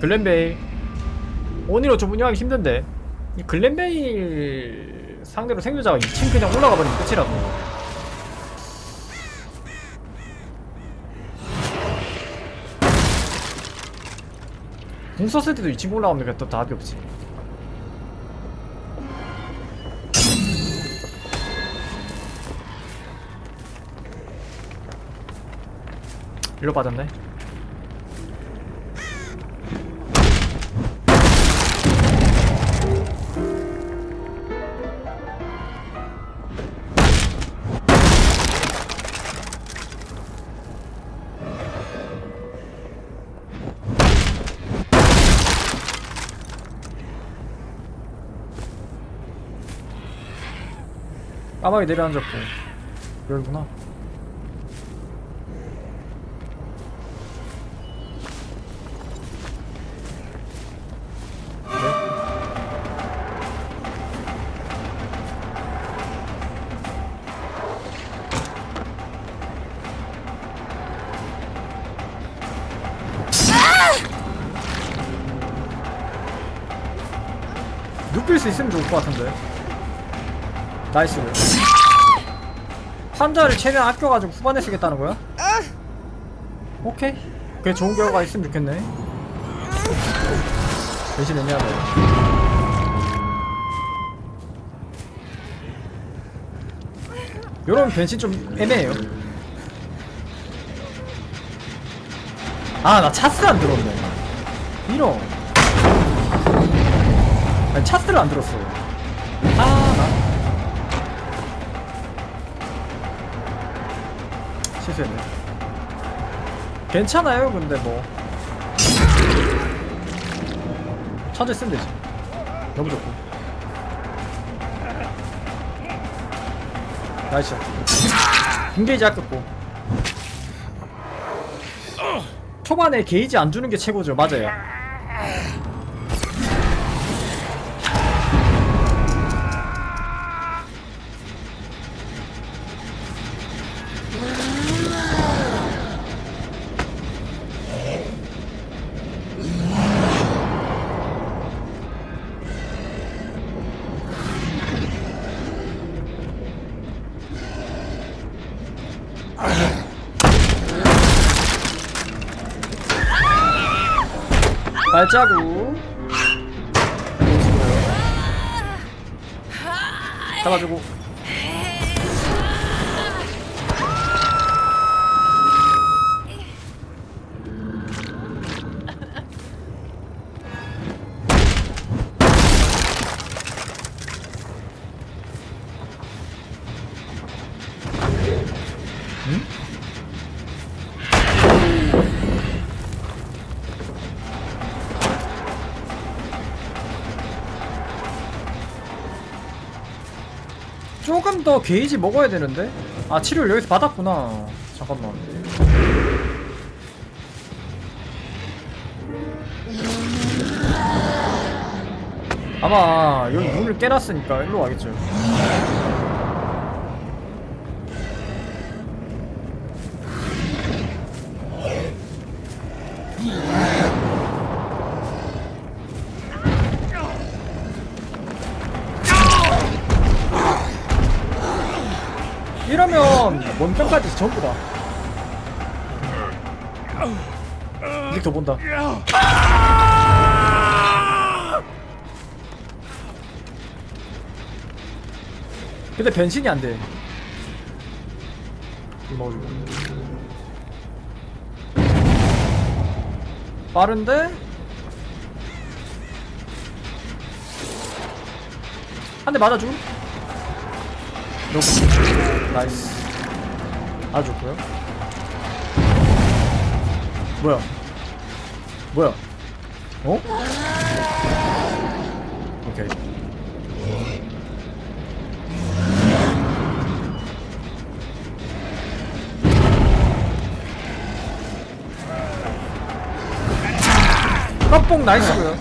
글렌베일. 오니로 좀 운영하기 힘든데 이 글렌베일 상대로 생존자가 2층 그냥 올라가 버리면 끝이라고. 궁 썼을 때도 2층 올라가면 또 답이 없지. 일로 빠졌네 까마귀 내려앉았고. 여기구나. 눕힐 수 있으면 좋을 것 같은데 나이스. 환자를 최대한 아껴가지고 후반에 쓰겠다는 거야? 오케이. 그게 좋은 결과가 있으면 좋겠네. 대신 애매하다. 요런 변신 좀 애매해요. 아 나 차스 안 들었네. 이런 아니 차스를 안 들었어. 아나 실수했네 괜찮아요 근데 뭐. 천재 쓰면 되지. 너무 좋고. 나이스. 군게이지 아꼈고. 초반에 게이지 안 주는 게 최고죠. 맞아요 발자국 잡아주고 조금 더 게이지 먹어야 되는데? 아 치료를 여기서 받았구나. 잠깐만. 아마 여기 문을 깨놨으니까 일로 와겠죠 원평까지 전부 다. 더 본다. 근데 변신이 안돼. 먹어주고 빠른데? 한대 놓고 나이스 아주 좋고요. 뭐야? 뭐야? 어? 오케이. 깜뽕 나이스고요.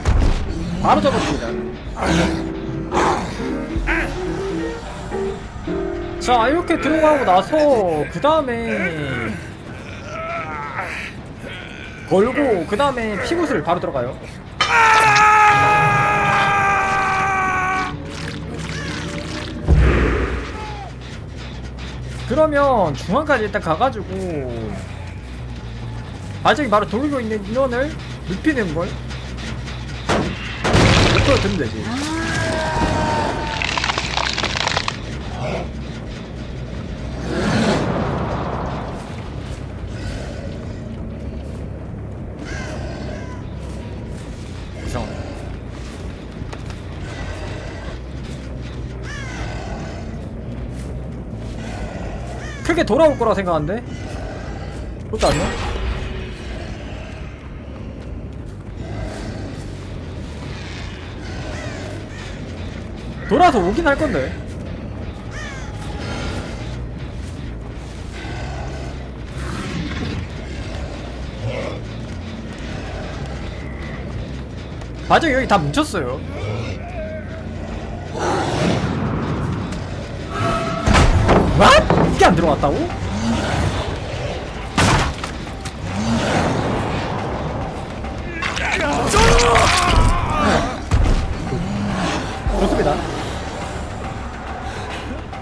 바로 잡았습니다 자 이렇게 들어가고 나서 그 다음에 걸고 그 다음에 피굿을 바로 들어가요. 그러면 중앙까지 일단 가가지고 발전기 바로 돌리고 있는 인원을 눕히는 걸. 목표로 들면 되지 크게 돌아올 거라 생각하는데? 그것도 아니야? 돌아서 오긴 할 건데. 맞아 여기 다 뭉쳤어요 와? 이게 안 들어갔다고? 좋습니다.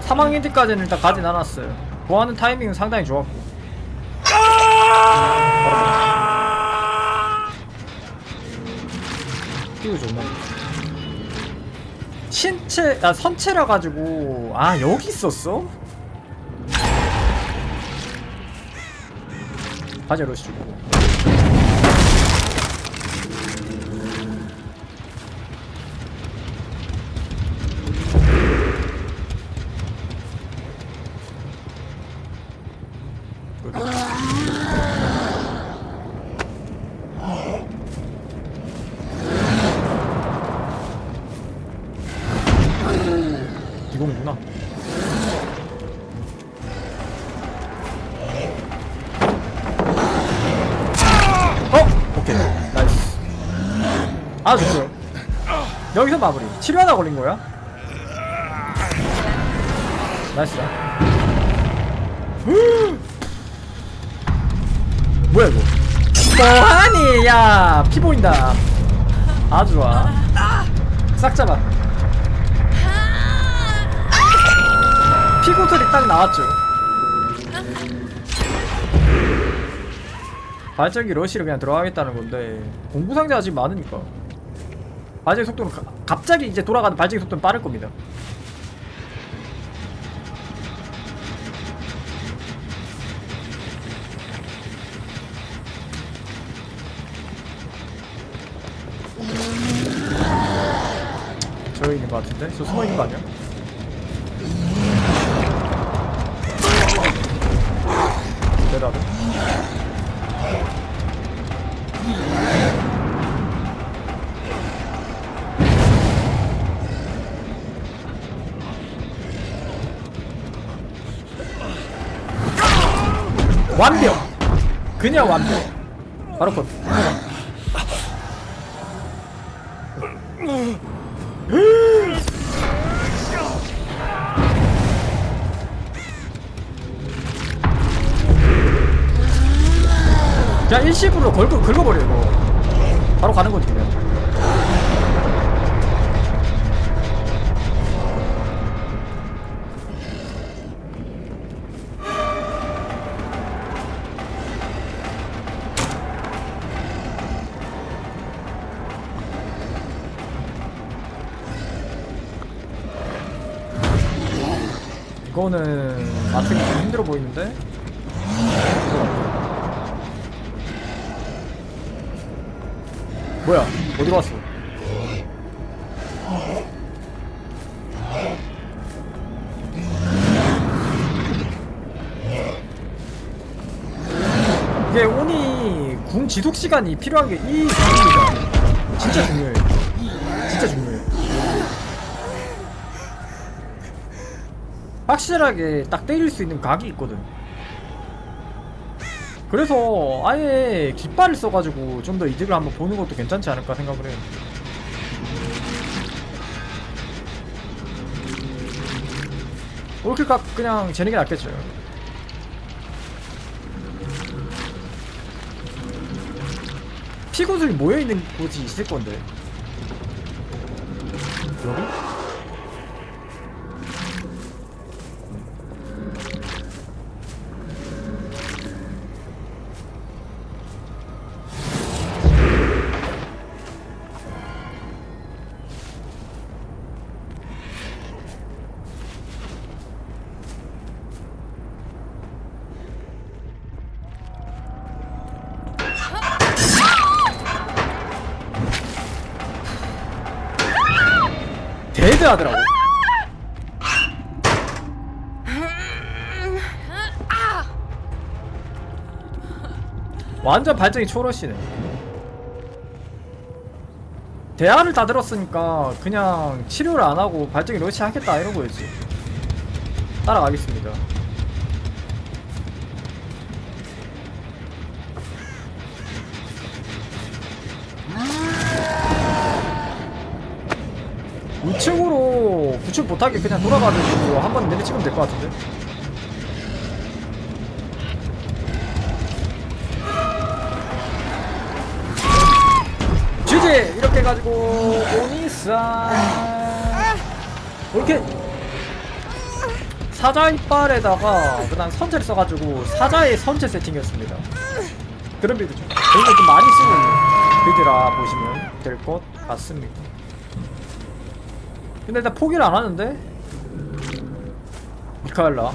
사망 힌트까지는 일단 가진 않았어요. 보하는 타이밍은 상당히 좋았고. 뛰고 좋네. 신체, 아, 선체라 가지고, 아, 여기 있었어? 러시 주고. 여기서 마무리. 치료 하나 걸린 거야? 나이스다. 뭐야, 이거? 뭐하니? 야, 피 보인다. 아주 좋아. 싹 잡아. 피고슬이 딱 나왔죠. 발전기 러시를 그냥 들어가겠다는 건데 상자가 지금 많으니까 발전기 속도는 가- 갑자기 이제 돌아가는 발전기 속도는 빠를 겁니다. 저 있는 것 같은데? 저 숨어 있는 거 아니야? 대답 완벽! 그냥 완벽! 바로 컷. 그냥 일시불로 걸고 긁어버려 이거 바로 가는 거지 그냥 이거는 맞추기 좀 힘들어 보이는데? 뭐야 어디로 갔어? 이게 오니 궁 지속 시간이 필요한 게 이 부분입니다. 진짜 중요해 진짜 중요해 확실하게 딱 때릴 수 있는 각이 있거든 그래서 아예 깃발을 써가지고 좀 더 이득을 한번 보는 것도 괜찮지 않을까 생각을 해요. 올킬각 그냥 재는 게 낫겠죠. 피구슬이 모여있는 곳이 있을 건데 여기? 하더라고. 완전 발정이 초러시네. 대화를 다 들었으니까 그냥 치료를 안 하고 발정이 러시 하겠다 이런 거였지. 따라가겠습니다 우측으로 구출 못하게 그냥 돌아가지고 한 번 내리치면 될 것 같은데? GG! 이렇게 해가지고 오니사 이렇게 사자 이빨에다가 그다음 선체를 써가지고 사자의 선체 세팅이었습니다. 그런 빌드 좀 굉장히 좀 많이 쓰고 있는 빌드라 보시면 될 것 같습니다 근데 일단 포기를 안 하는데? 미카엘라.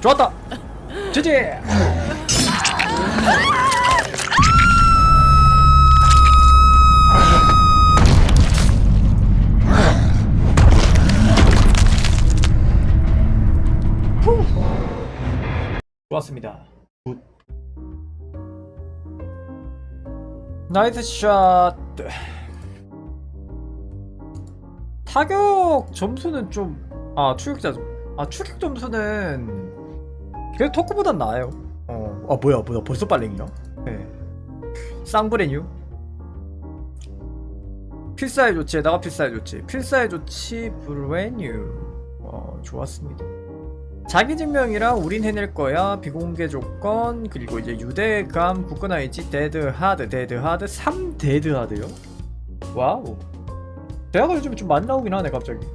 좋았다. 지지 나이스 샷. 타격 점수는 좀 아 추격자 아 추격 점수는 그래도 토크보단 나아요. 어, 아 뭐야 뭐야 벌써 빨랭이야 네. 쌍브레뉴. 필사의 조치에다가 필사의 조치. 필사의 조치 브레뉴. 어 좋았습니다 자기 증명이랑 우린 해낼 거야. 비공개 조건 그리고 이제 유대감 굳건 아이지 데드 하드 데드 하드 3 데드 하드요? 와우. 대화가 요즘에 좀 많이 나오긴 하네 갑자기.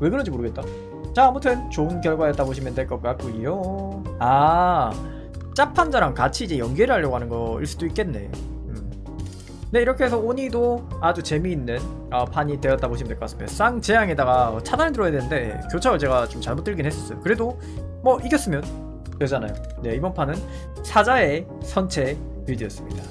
왜 그런지 모르겠다. 자 아무튼 좋은 결과였다 보시면 될 것 같고요. 아 짭판자랑 같이 이제 연계를 하려고 하는 거일 수도 있겠네. 음. 네 이렇게 해서 오니도 아주 재미있는 어, 판이 되었다 보시면 될 것 같습니다. 쌍재앙에다가 차단을 들어야 되는데 교차를 제가 좀 잘못 들긴 했었어요. 그래도 뭐 이겼으면 되잖아요. 네 이번 판은 사자의 선체 빌드였습니다